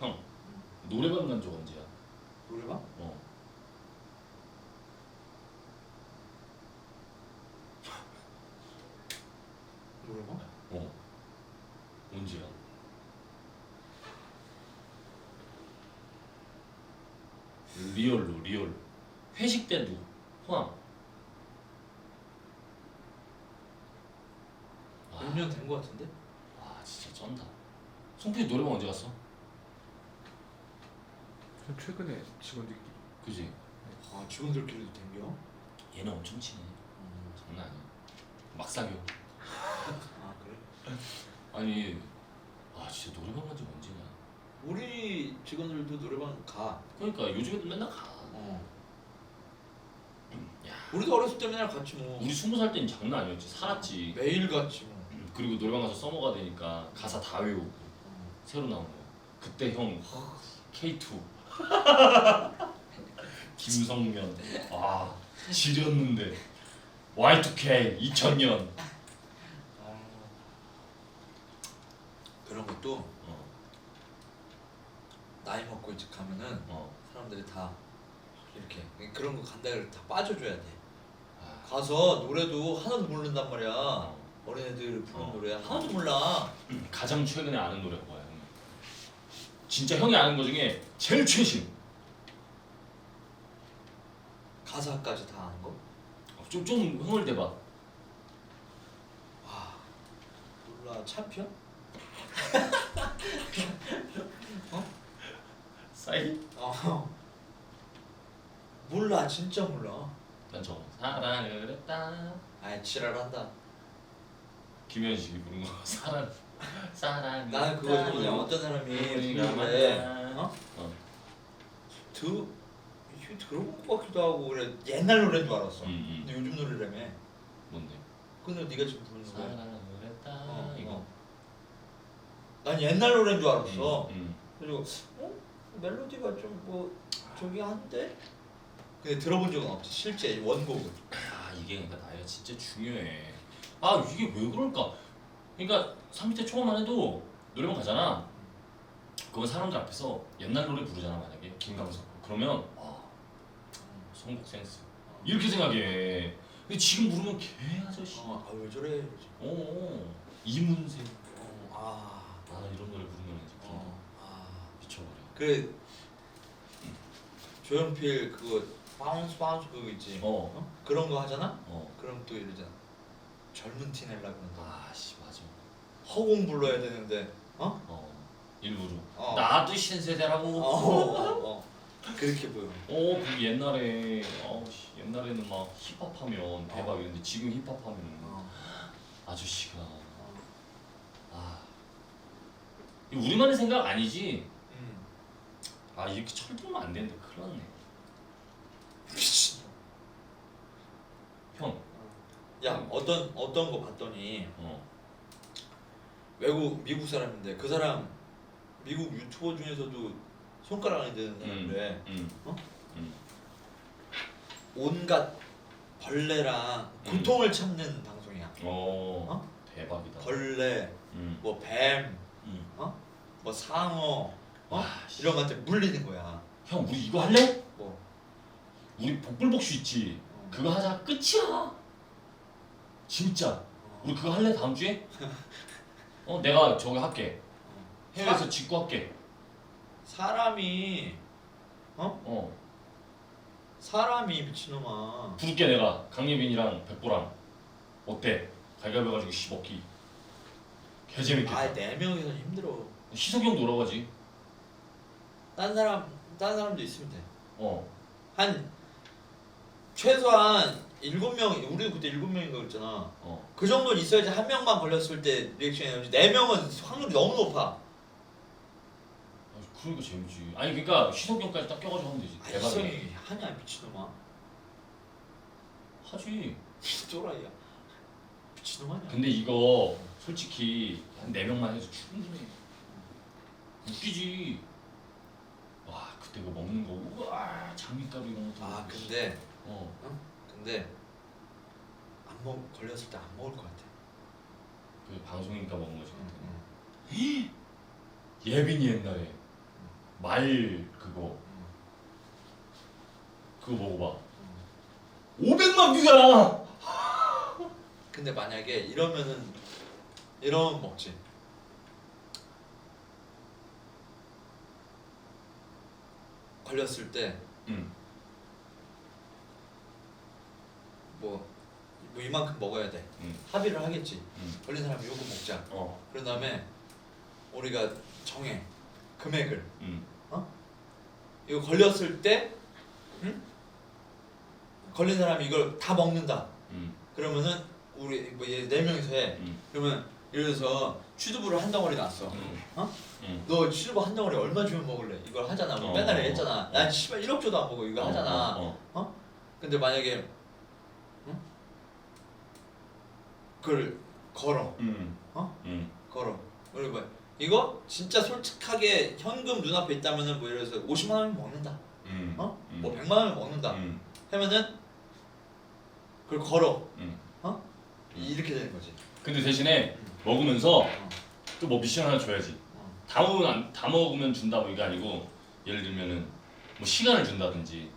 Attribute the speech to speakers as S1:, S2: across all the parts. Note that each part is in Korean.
S1: 형 노래방 간 적 언제야?
S2: 노래방?
S1: 어.
S2: 노래방?
S1: 어. 언제야? 리얼로 리얼. 회식 때도 포함. 아,
S2: 몇년 된 거 같은데?
S1: 아 진짜 쩐다. 송필이 노래방 언제 갔어?
S3: 전 최근에 직원들끼리
S1: 그지?
S2: 아 직원들끼리도 댕겨?
S1: 얘는 엄청 친해.
S2: 음.
S1: 장난 아니야. 막 사겨.
S2: 아 그래?
S1: 아니 아 진짜 노래방 간지 언제냐?
S2: 우리 직원들도 노래방 가.
S1: 그러니까 요즘에도 맨날 가.
S2: 어.
S1: 야
S2: 우리도 어렸을 때 맨날 같이 뭐
S1: 우리 스무 살 때는 장난 아니었지. 살았지.
S2: 매일 같이 뭐.
S1: 그리고 노래방 가서 써머가 되니까 가사 다 외우고
S2: 어.
S1: 새로 나온 거. 그때 형 K2 김성면 아 지렸는데 Y2K 2000년
S2: 아. 그런 것도
S1: 어,
S2: 나이 먹고 이제 가면은
S1: 어.
S2: 사람들이 다 이렇게 그런 거 간다 그래 다 빠져줘야 돼.
S1: 아,
S2: 가서 노래도 하나도 모른단 말이야.
S1: 어.
S2: 어린애들 부르는
S1: 어.
S2: 노래 하나도 몰라.
S1: 가장 최근에 아는 노래가 뭐야 형? 진짜 형이 아는 거 중에 제일 최신
S2: 가사까지 다 아는 거?
S1: 좀, 좀 흥을 대봐
S2: 와 몰라 챔피언?
S1: 사이?
S2: 어 몰라 진짜 몰라.
S1: 난 저거 사랑을 했다
S2: 아이 지랄한다.
S1: 김현식이 부른 거 사랑 사랑
S2: 나는 그거 그냥 어떤 사람이
S1: 만나.
S2: 어?
S1: 어.
S2: 드 이게 들어본 것 같기도 하고 그래 옛날 노래인 줄 알았어.
S1: 음, 음.
S2: 근데 요즘 노래라며.
S1: 뭔데?
S2: 근데 네가 지금 부르는 거야.
S1: 사랑을 했다
S2: 어,
S1: 이거
S2: 어. 난 옛날 노래인 줄 알았어.
S1: 음,
S2: 그리고 어 멜로디가 좀 뭐 저기 한데. 근데 들어본 적은 없지 실제 원곡은.
S1: 음. 아 이게 그러니까 나이가 진짜 중요해 아 이게 왜 그럴까 그러니까 30대 초반만 해도 노래방 가잖아 그러면 사람들 앞에서 옛날 노래 부르잖아 만약에 김광석 그러면 아 선곡 센스 이렇게 생각해 근데 지금 부르면 개 아저씨 어,
S2: 아 왜 저래? 이러지.
S1: 어 이문세
S2: 어, 아.
S1: 아 이런 노래 부르면 이제
S2: 어, 아.
S1: 미쳐버려
S2: 그 조연필 그거 바운스 바운스 그거 있지.
S1: 어.
S2: 어? 그런 거 하잖아?
S1: 어.
S2: 그럼 또 이러잖아. 젊은 티 내려고 그런다.
S1: 아씨
S2: 허공 불러야 되는데. 어?
S1: 어 일부러
S2: 어.
S1: 나도 신세대라고
S2: 어, 어, 어. 그렇게 보여.
S1: 어, 그 옛날에 어, 씨, 옛날에는 막 힙합하면 대박이었는데 지금 힙합하면
S2: 어.
S1: 아저씨가 아 이거 우리만의 생각 아니지?
S2: 음.
S1: 아 이렇게 철들면 안 되는데 큰일 났네
S2: 미친.
S1: 형
S2: 야 어떤 어떤 거 봤더니
S1: 어,
S2: 외국 미국 사람인데 그 사람 미국 유튜버 중에서도 손가락 안에 드는 사람인데
S1: 음,
S2: 어?
S1: 음.
S2: 온갖 벌레랑
S1: 음.
S2: 고통을 참는 방송이야.
S1: 어,
S2: 어?
S1: 대박이다
S2: 벌레,
S1: 음,
S2: 뭐 뱀,
S1: 음.
S2: 뭐 상어, 어?
S1: 와, 씨.
S2: 이런 것한테 물리는 거야.
S1: 형 우리 이거 할래?
S2: 뭐
S1: 우리 복불복수 있지
S2: 어.
S1: 그거 하자 끝이야 진짜
S2: 어.
S1: 우리 그거 할래 다음 주에? 어 내가 저기 할게
S2: 어.
S1: 해외에서 직구 할게
S2: 사람이
S1: 어
S2: 사람이 미친놈아.
S1: 부를게 내가 강예빈이랑 백보랑 어때? 갈갈배 가지고 10억기 개재밌겠다
S2: 아네 명이서 힘들어.
S1: 형도 오라고 하지
S2: 딴 사람 딴 사람도 있으면 돼. 어한 최소한 일곱 명 우리도 그때 일곱 명인가 그랬잖아.
S1: 어.
S2: 그 정도는 있어야지 한 명만 걸렸을 때 리액션이 나오지. 네 명은 확률이 너무 높아.
S1: 아, 그러니까 재밌지 아니 그러니까 형까지 딱 껴가지고 하면 되지
S2: 아, 이성이 하냐 미친놈아.
S1: 하지
S2: 또라이야. 미친놈 아니야.
S1: 근데 이거 솔직히 한 4명만 해도 충분해 웃기지 와 그때 그 먹는 거 우와 장미가루 이런 것도
S2: 아
S1: 먹고,
S2: 근데
S1: 어
S2: 근데 안 먹 걸렸을 때 안 먹을 것 같아.
S1: 그 방송이니까 먹은 거지
S2: 응, 응.
S1: 예빈이 옛날에 말 그거 그거 먹어봐 500만 뷰잖아
S2: 근데 만약에 이러면은 이러면 먹지. 걸렸을 때
S1: 응
S2: 뭐, 뭐 이만큼 먹어야 돼.
S1: 응.
S2: 합의를 하겠지.
S1: 응.
S2: 걸린 사람이 요거 먹자.
S1: 어,
S2: 그런 다음에 우리가 정해 금액을.
S1: 응.
S2: 이거 걸렸을 때, 응? 걸린 사람이 이걸 다 먹는다.
S1: 응.
S2: 그러면은 우리 뭐네 명이서 해.
S1: 응.
S2: 그러면 예를 들어서 취두부를 한 덩어리 놨어.
S1: 응.
S2: 어?
S1: 응.
S2: 너 취두부 한 덩어리 얼마 주면 먹을래? 이걸 하잖아. 우리
S1: 어,
S2: 맨날
S1: 어,
S2: 했잖아.
S1: 어.
S2: 난 씨발 1억 줘도 안 먹어. 이거 하잖아.
S1: 어, 어,
S2: 근데 만약에 응? 그걸 걸어.
S1: 응.
S2: 어?
S1: 응.
S2: 걸어. 그리고 뭐 이거 진짜 솔직하게 현금 눈앞에 있다면은 뭐 예를 들어서 50만 원이면 먹는다.
S1: 응.
S2: 어?
S1: 응.
S2: 뭐 100만 원이면 먹는다.
S1: 응.
S2: 하면은 그걸 걸어.
S1: 응.
S2: 어? 이렇게 되는 거지.
S1: 근데 대신에 먹으면서 또 뭐 미션 하나 줘야지.
S2: 어.
S1: 다 먹으면 안, 다 먹으면 준다 뭐 이게 아니고 예를 들면은 뭐 시간을 준다든지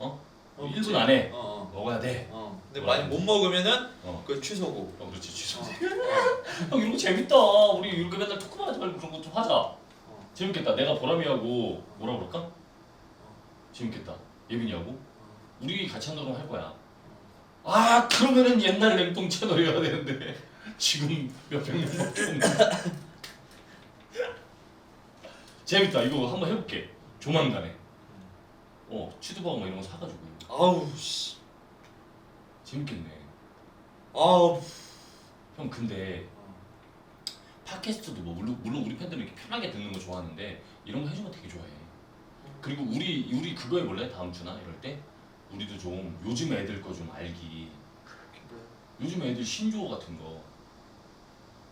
S1: 어?
S2: 어,
S1: 1분
S2: 그치?
S1: 안에
S2: 어, 어.
S1: 먹어야 돼.
S2: 어. 근데 만약 못 먹으면은
S1: 어.
S2: 그 취소고.
S1: 어 그렇지 취소.
S2: 어.
S1: 형 이런 거 재밌다. 우리 이렇게 맨날 토크만 하지 말고 그런 거 좀 하자.
S2: 어.
S1: 재밌겠다. 내가 보람이하고 뭐라 그럴까? 재밌겠다. 예빈이하고 우리 같이 한다고 할 거야. 아 그러면은 옛날 냉동 채널이어야 되는데 지금 몇백 명밖에 없네. 재밌다. 이거 한번 해볼게. 조만간에. 어 취두버거 뭐 이런 거 사가지고
S2: 아우 씨.
S1: 재밌겠네.
S2: 아우.
S1: 형 근데 팟캐스트도 뭐 물론, 물론 우리 팬들은 이렇게 편하게 듣는 거 좋아하는데 이런 거 해주면 되게 좋아해. 그리고 우리 우리 그거 해볼래 다음 주나 이럴 때 우리도 좀 요즘 애들 거 좀 알기. 요즘 애들 신조어 같은 거.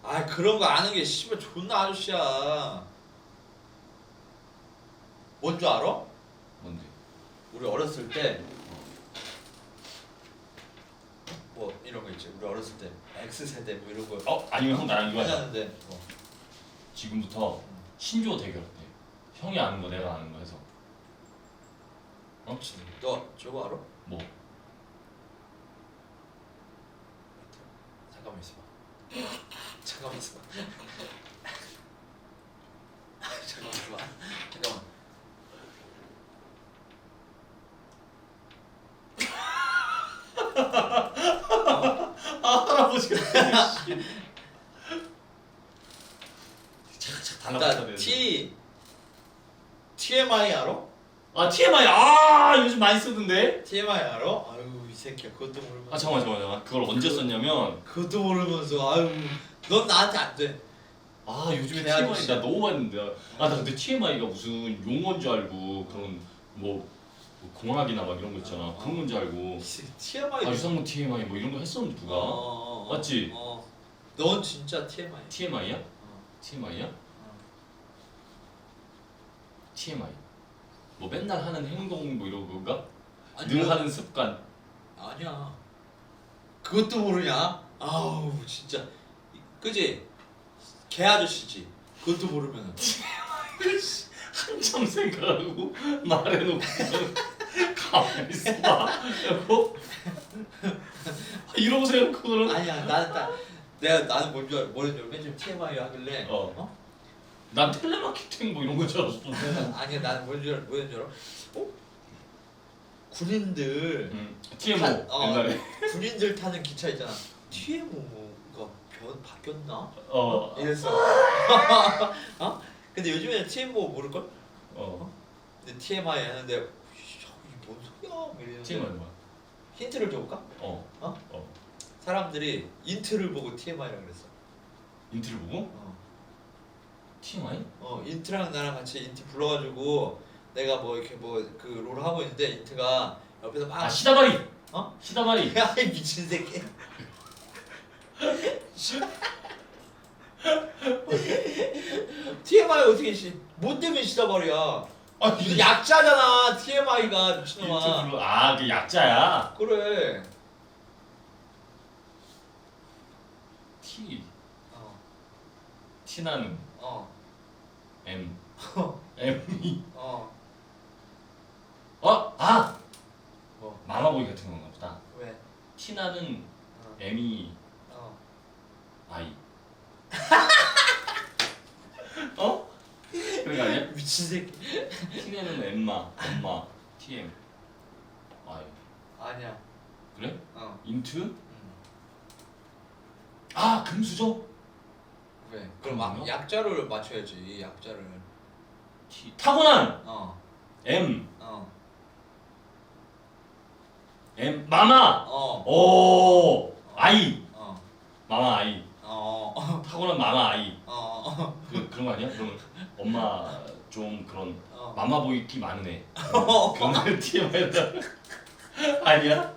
S2: 아 그런 거 아는 게 씨발 존나 아저씨야. 뭔 줄 알아?
S1: 뭔데?
S2: 우리 어렸을 때. 뭐 이런 거 있지. 우리 어렸을 때 X 세대 뭐 이런 거
S1: 어 아니면 형 나랑 이거 하자.
S2: 하자는데. 뭐.
S1: 지금부터 신조어 대결 때 형이 아는 거 내가 아는 거 해서. 어?
S2: 너 저거 알아?
S1: 뭐?
S2: 잠깐만 있어봐. 잠깐만 있어봐. 잠깐만 있어봐. 잠깐만.
S1: 아 할아버지가. 착착
S2: 나 T TMI 알아?
S1: 아 TMI 아 요즘 많이 쓰던데.
S2: TMI 알아? 아유 이 새끼야. 그것도 모르면서.
S1: 아 잠깐만 잠깐만 잠깐만. 그걸 언제 썼냐면
S2: 그것도 모르면서. 아유 넌 나한테 안 돼.
S1: 아 요즘에
S2: 개
S1: TMI. 나 너무 봤는데. 아 나 근데 TMI가 무슨 용어인 줄 알고 그런 뭐, 뭐 공학이나 막 이런 거 있잖아. 그런 건 줄 알고.
S2: TMI
S1: 아 유상무 TMI 뭐 이런 거 했었는데 누가?
S2: 어, 어,
S1: 맞지?
S2: 어. 넌 진짜 TMI.
S1: TMI야?
S2: 어.
S1: TMI야? TMI 뭐 맨날 하는 행동 뭐 이런 건가? 늘
S2: 뭐-
S1: 하는 습관
S2: 아니야. 그것도 모르냐? 아우 진짜 그지? 개 아저씨지. 그것도 모르면
S1: 한참 생각하고 말해놓고 가만히 있어봐 어? 이러고 생각하고는
S2: 아니야 나는 딱 내가 나는 뭔줄 알 뭐는 줄맨 처음 TMI 하길래
S1: 어. 난 텔레마케팅 뭐 이런 거 줄 알았어
S2: 아니야 나는 뭔줄 알, 뭐는 줄 알아? 어? 군인들
S1: 음, TMO
S2: 타- 어.
S1: 옛날에
S2: 군인들 타는 기차 있잖아. TMO가 변 바뀌었나?
S1: 어,
S2: 이랬어. 어? 근데 요즘에는 TMO 모를 걸?
S1: 어.
S2: 근데 TMI 하는데 이게 뭔 소리야? 뭐 이러는데
S1: TMI 뭐야?
S2: 힌트를 줘볼까?
S1: 어,
S2: 어?
S1: 어.
S2: 사람들이 인트를 보고 TMI라 그랬어.
S1: 인트를 보고?
S2: 어.
S1: TMI?
S2: 어 인트랑 나랑 같이 인트 불러가지고 내가 뭐 이렇게 뭐 그 롤 하고 있는데 인트가 옆에서 막
S1: 아 시다바리!
S2: 어?
S1: 시다바리!
S2: 야, 이 미친 새끼. TMI 어떻게 씨? 뭐 때문에 시다버리야?
S1: 아,
S2: 이거 약자잖아 TMI가 미친놈아.
S1: 유튜브로 아그 약자야.
S2: 그래.
S1: T
S2: 어.
S1: T 나는
S2: 어.
S1: M 어. M 어. 어아 뭐. 마마보이 같은 건가 보다. 왜? T 나는
S2: 어.
S1: M E
S2: 어.
S1: I 어? 그런 거 아니야?
S2: 미친 새끼.
S1: TM. I.
S2: 아니야.
S1: 그래?
S2: 어. 음.
S1: 아 금수저?
S2: 왜? 그럼 막
S1: 그럼요?
S2: 약자를 맞춰야지. 약자를.
S1: T. 타고난
S2: 어.
S1: M.
S2: 어.
S1: M. 마마.
S2: 어.
S1: 오. I.
S2: 어.
S1: 마마 I.
S2: 어. 어.
S1: 타고난 마마 I.
S2: 어. 어.
S1: 그 그런 거 아니야? 그러면 엄마 좀 그런
S2: 어.
S1: 마마보이 티 많은 애. 그런 거 TMI다. 아니야?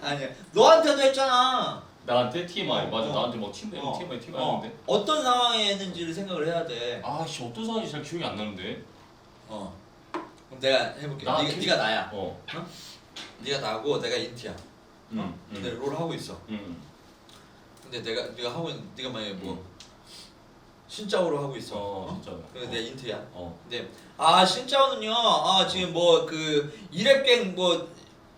S2: 아니야. 너한테도 했잖아.
S1: 나한테 TMI 맞아
S2: 어.
S1: 나한테 뭐 TMI
S2: 어.
S1: TMI TMI
S2: 어.
S1: 하는데
S2: 어떤 상황에 했는지를 생각을 해야 돼.
S1: 아씨 어떤 상황인지 잘 기억이 안 나는데
S2: 어. 그럼 내가 해볼게.
S1: 나
S2: 네가,
S1: 캐-
S2: 네가 나야.
S1: 어
S2: 네가 나고 내가 인티야.
S1: 음,
S2: 어? 근데
S1: 음,
S2: 롤 하고 있어.
S1: 음.
S2: 근데 내가 네가 하고 있는 네가 만약에 뭐 신짜오로 하고 있어.
S1: 어,
S2: 어?
S1: 진짜
S2: 근데 내가 인트야.
S1: 어
S2: 근데 아 신짜오는요. 아 지금 뭐 그 이랩갱 뭐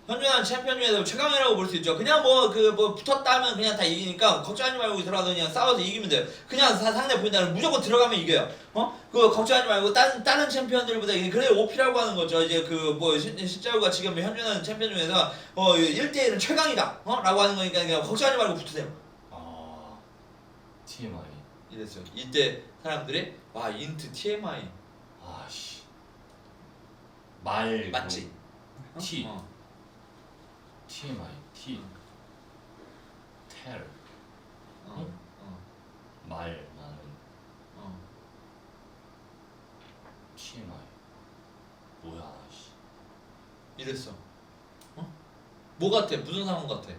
S2: 현존하는 챔피언 중에서 최강이라고 볼 수 있죠. 그냥 뭐 그 뭐 붙었다 하면 그냥 다 이기니까 걱정하지 말고 들어가서 그냥 싸워서 이기면 돼요. 그냥 사- 상대 보인다면 무조건 들어가면 이겨요. 어? 그거 걱정하지 말고 다른 다른 챔피언들보다 이게 그래 오피라고 하는 거죠. 이제 그 뭐 신짜오가 지금 현존하는 챔피언 중에서 어 1대1은 최강이다. 어? 라고 하는 거니까 그냥 걱정하지 말고 붙으세요.
S1: 아 TMI
S2: 이랬어요. 이때 사람들이 와 인트 TMI
S1: 아씨 말
S2: 맞지?
S1: 그럼 T
S2: 어.
S1: TMI T 텔
S2: 어. 어.
S1: 말 많은
S2: 어.
S1: TMI 뭐야 씨
S2: 이랬어. 어? 뭐 같아? 무슨 상황 같아?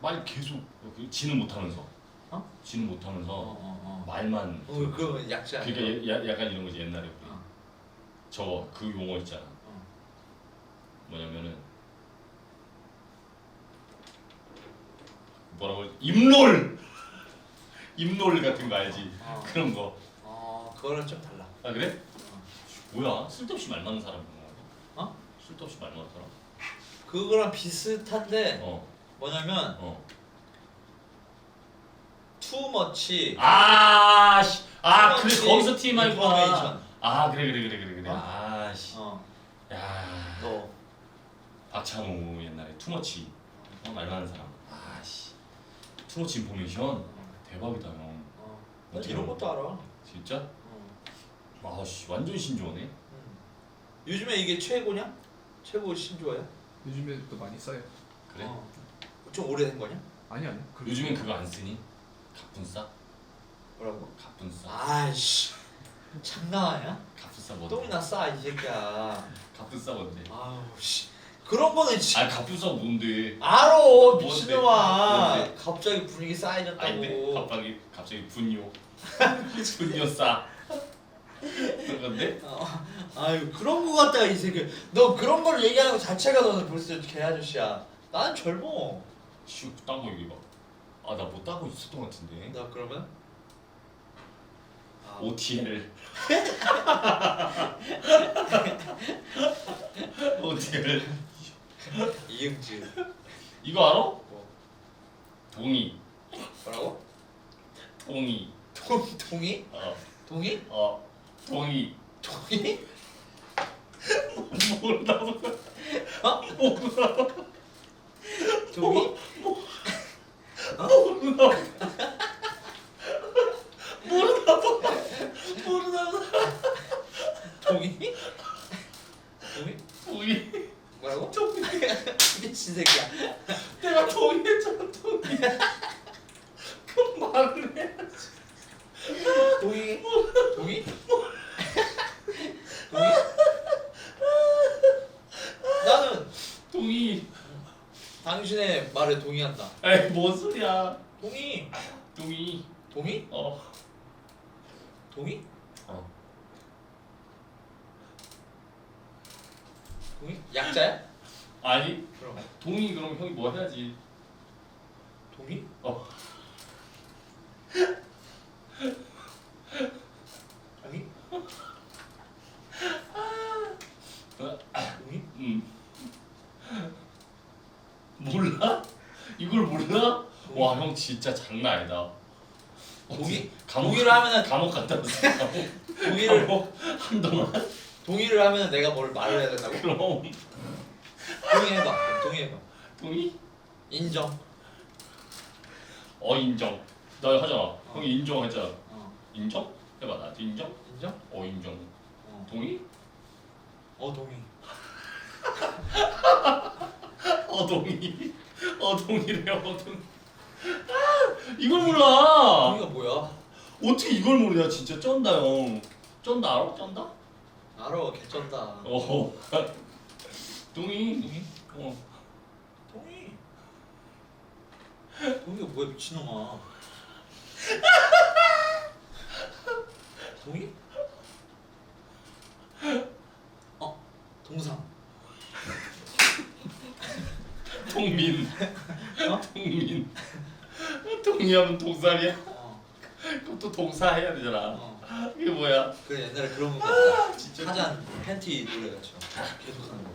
S1: 말 계속 이렇게 지는 못하면서
S2: 어?
S1: 지는 못하면서
S2: 어, 어, 어.
S1: 말만
S2: 어, 그거 약자. 아니야?
S1: 그러니까 야- 약간 이런 거지 옛날에 우리
S2: 어.
S1: 저그 용어 있잖아
S2: 어.
S1: 뭐냐면은 뭐라고 하지? 입놀 입놀 같은 거 알지
S2: 어.
S1: 그런 거 아
S2: 어, 그거는 좀 달라.
S1: 그래
S2: 어.
S1: 뭐야 쓸데없이 말 많은 사람 그런 거
S2: 어?
S1: 쓸데없이 말 많은 사람
S2: 그거랑 비슷한데
S1: 어
S2: 뭐냐면
S1: 어.
S2: 투머치.
S1: 아, 씨. 아, 그래. 거기서 TMI구나.
S2: 인포메이션.
S1: 아, 그래 그래 그래 그래 그래.
S2: 어?
S1: 아, 씨.
S2: 어.
S1: 야.
S2: 너.
S1: 박찬호 옛날에 투머치 어, 말 많은 사람. 아, 씨. 투머치 인포메이션 대박이다 형.
S2: 어. 난 이런 것도 알아.
S1: 진짜?
S2: 어.
S1: 아, 씨. 완전 신조어네.
S2: 음. 요즘에 이게 최고냐? 최고 신조어야?
S3: 요즘에 또 많이 써요.
S1: 그래?
S2: 어. 좀 오래된 거냐?
S3: 아니 아니. 그
S1: 요즘엔 그거 안 쓰니? 갑분싸?
S2: 뭐라고?
S1: 갑분싸.
S2: 아이씨. 장난하냐?
S1: 갑분싸 뭔데?
S2: 똥이나 싸 이 새끼야.
S1: 갑분싸 뭔데?
S2: 아우 씨. 그런 거는 지
S1: 아, 갑분싸 뭔데?
S2: 알아
S1: 뭔데?
S2: 미친놈아.
S1: 뭔데?
S2: 갑자기 분위기 싸해졌다고.
S1: 갑자기 갑자기 분요. 분요 싸. 그런 건데?
S2: 어, 아유 그런 거 같다 이 새끼. 너 그런 걸 얘기하는 거 자체가 너는 벌써 개 아저씨야. 나는 젊어.
S1: 슉 따고 얘기해봐 아나뭐 따고 있었던 것 같은데
S2: 나 그러면 아,
S1: OTL OTL
S2: 이응지.
S1: 이거 알아?
S2: 뭐
S1: 동의
S2: 뭐라고?
S1: 동의
S2: 동 동이?
S1: 어,
S2: 동이?
S1: 어 동의
S2: 동이?
S1: 모른다고
S2: 어? 동이?
S1: 모른다고
S2: 동이? 동이?
S1: 동의
S2: 뭐라고?
S1: 동의
S2: 미친 새끼야.
S1: 내가 동의했잖아 동의 그럼 말을 해
S2: 동이? 동이? 동이? 나는
S1: 동의
S2: 당신의 말에 동의한다.
S1: 에이 뭔 소리야
S2: 동의.
S1: 동의
S2: 동의?
S1: 어
S2: 동의?
S1: 어.
S2: 동의? 약자야?
S1: 아니
S2: 그럼
S1: 동의 그럼 형이 뭐 해야지
S2: 동의?
S1: 어
S2: 동의?
S1: 어,
S2: 동의?
S1: 음. 몰라? 몰라? 와 형 진짜 장난 아니다.
S2: 동의? 동의를 하면은
S1: 감옥 갔다 왔어.
S2: 동의를
S1: 감옥 한동안
S2: 동의를 하면 내가 뭘 말을 해야 된다고?
S1: 그럼
S2: 동의해봐. 동의해봐.
S1: 동의?
S2: 인정.
S1: 어 인정. 나 하잖아. 형이 인정했잖아.
S2: 어.
S1: 인정? 해봐 나 인정?
S2: 인정?
S1: 어 인정.
S2: 어.
S1: 동의?
S2: 어 동의.
S1: 어 동의. 어 동의래요. 어 동의. 아, 이걸 몰라.
S2: 동의가 뭐야?
S1: 어떻게 이걸 모르냐 진짜 쩐다 형. 쩐다 알아? 쩐다?
S2: 알아. 개쩐다.
S1: 어. 동의.
S2: 동의?
S1: 어.
S2: 동의. 동의가 뭐야 미친놈아. 동의? 어 동상.
S1: 동민.
S2: 어?
S1: 동민. 동의하면 동살이야?
S2: 어.
S1: 그럼 또 동사 해야 되잖아.
S2: 어.
S1: 이게 뭐야?
S2: 그 옛날에 그런 거 같다.
S1: 진짜.
S2: 사잔 팬티 노래 같죠. 계속 하는 거.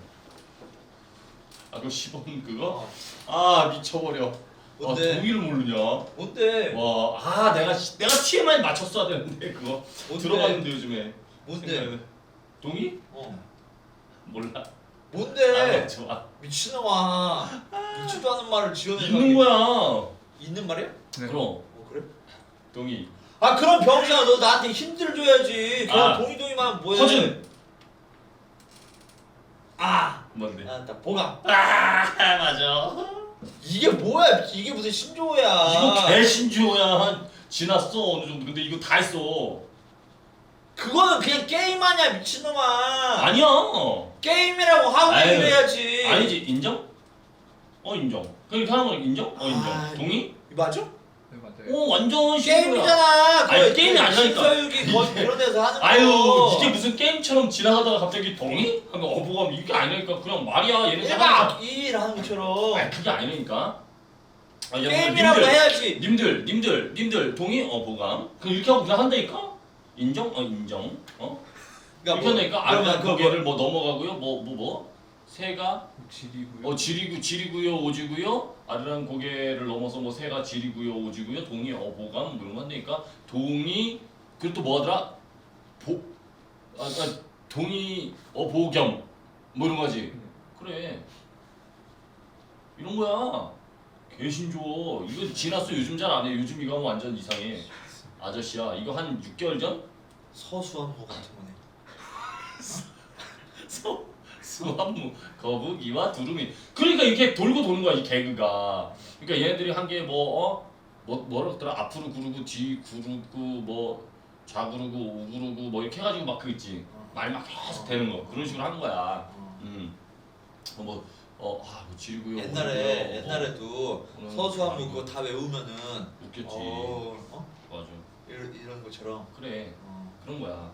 S1: 아 그거 시범 그거?
S2: 어.
S1: 아 미쳐버려.
S2: 뭔데?
S1: 아 동의를 모르냐?
S2: 뭔데?
S1: 와, 아 내가 시- 내가 TMI 맞췄어야 되는데 그거
S2: 뭔데?
S1: 들어갔는데 요즘에.
S2: 뭔데?
S1: 생각해. 동의?
S2: 어.
S1: 몰라.
S2: 뭔데?
S1: 아, 좋아.
S2: 미친놈아. 미치도 않은 말을 지어내서
S1: 있는 거야.
S2: 있는 말이야?
S3: 네.
S1: 그럼
S2: 어 그래?
S1: 동의.
S2: 아 그럼 병신아 너 나한테 힘들 줘야지. 그럼
S1: 아.
S2: 동의 동의만 뭐해?
S1: 허준.
S2: 아.
S1: 뭔데?
S2: 아, 나 보감.
S1: 아 맞아.
S2: 이게 뭐야? 이게 무슨 신조어야?
S1: 이거 개신주야. 지났어 어느 정도. 근데 이거 다 했어.
S2: 그거는 그냥 게임 아니야 미친놈아.
S1: 아니야.
S2: 게임이라고 하고
S1: 아유,
S2: 얘기를 해야지.
S1: 아니지 인정? 어 인정. 그렇게 하는 거 인정? 어 인정.
S2: 아,
S1: 동의?
S2: 맞아?
S3: 네 맞아요.
S1: 오 완전 신주야.
S2: 게임이잖아.
S1: 아니, 게임이 아니라니까.
S2: 거의 그런 데서 하는 거.
S1: 아유 이게 무슨 게임처럼 지나가다가 갑자기 동의? 하면 어보감 이게 아니니까. 그냥 말이야. 얘네
S2: 일박 이일 하는 것처럼.
S1: 아니 그게 아니니까. 아, 여러분,
S2: 게임이라고
S1: 님들,
S2: 해야지.
S1: 님들 님들 님들 동의 어보감. 그럼 이렇게 하고 그냥 한다니까? 인정? 어 인정. 어? 이렇게
S2: 뭐,
S1: 한다니까? 아니면
S2: 그거
S1: 고개를 뭐. 넘어가고요? 뭐 뭐 뭐? 새가?
S3: 지리고요.
S1: 어 지리구 지리구요? 오지구요 아래랑 고개를 넘어서 뭐 새가 지리구요 오지구요 동의 어보감 뭐 이런 거 한다니까? 동의 그리고 또 뭐하더라? 보 아, 아 동의 어보겸 뭐 이런 거지. 그래. 이런 거야. 개신줘. 이거 지났어. 요즘 잘 안 해. 요즘 이거 하면 완전 이상해. 아저씨야 이거 한 6개월 전?
S2: 서수한무 같은 거네.
S1: 수 수완무 거북이와 두루미 그러니까 이렇게 돌고 도는 거야 이 개그가. 그러니까 얘네들이 한 게뭐 어? 뭐 뭐라 그랬더라? 앞으로 구르고 뒤 구르고 뭐 좌구르고 우구르고 뭐 이렇게 해가지고 막 그 있지. 말 막 계속 되는 거. 그런 식으로 하는 거야.
S2: 어.
S1: 음뭐 어 아 뭐 지르고요.
S2: 옛날에
S1: 뭐,
S2: 옛날에도
S1: 그런
S2: 서수한무
S1: 거
S2: 그거 다 외우면은
S1: 웃겼지.
S2: 어, 어?
S1: 맞아.
S2: 이런 이런 것처럼.
S1: 그래.
S2: 어.
S1: 그런 거야